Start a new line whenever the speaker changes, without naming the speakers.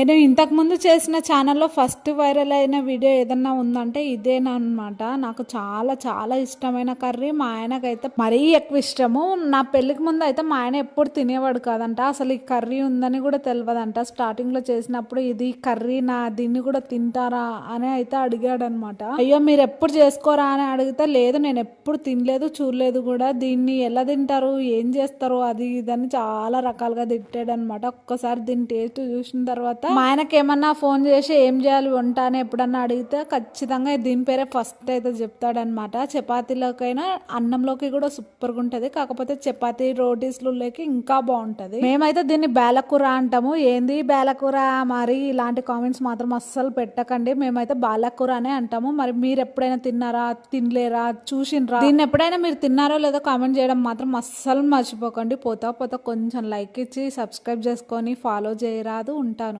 నేను ఇంతకు ముందు చేసిన ఛానల్లో ఫస్ట్ వైరల్ అయిన వీడియో ఏదన్నా ఉందంటే ఇదేనా అనమాట నాకు చాలా చాలా ఇష్టమైన కర్రీ. మా ఆయనకైతే మరీ ఎక్కువ ఇష్టము. నా పెళ్ళికి ముందు అయితే మా ఆయన ఎప్పుడు తినేవాడు కాదంట. అసలు ఈ కర్రీ ఉందని కూడా తెలియదంట స్టార్టింగ్లో చేసినప్పుడు ఇది కర్రీ నా దీన్ని కూడా తింటారా అని అయితే అడిగాడు అనమాట అయ్యో మీరు ఎప్పుడు చేసుకోరా అని అడిగితే లేదు నేను ఎప్పుడు తినలేదు చూడలేదు కూడా. దీన్ని ఎలా తింటారు ఏం చేస్తారు అది ఇదని చాలా రకాలుగా తిట్టాడనమాట ఒక్కసారి దీని టేస్ట్ చూసిన తర్వాత మా ఆయనకి ఏమన్నా ఫోన్ చేసి ఏం చేయాలి వంట అని ఎప్పుడన్నా అడిగితే ఖచ్చితంగా దీని పేరే ఫస్ట్ అయితే చెప్తాడనమాట చపాతీలోకైనా అన్నంలోకి కూడా సూపర్గా ఉంటది. కాకపోతే చపాతీ రోటీస్లోకి ఇంకా బాగుంటది. మేమైతే దీన్ని బేలకూర అంటాము. ఏంది బేలకూర? మరి ఇలాంటి కామెంట్స్ మాత్రం అస్సలు పెట్టకండి. మేమైతే బాలకూర అనే అంటాము. మరి మీరు ఎప్పుడైనా తిన్నారా? తినలేరా? చూసినరా దీన్ని ఎప్పుడైనా మీరు తిన్నారో లేదో కామెంట్ చేయడం మాత్రం అస్సలు మర్చిపోకండి. పోతా పోతా కొంచెం లైక్ ఇచ్చి సబ్స్క్రైబ్ చేసుకొని ఫాలో చేయరాదు. ఉంటాను.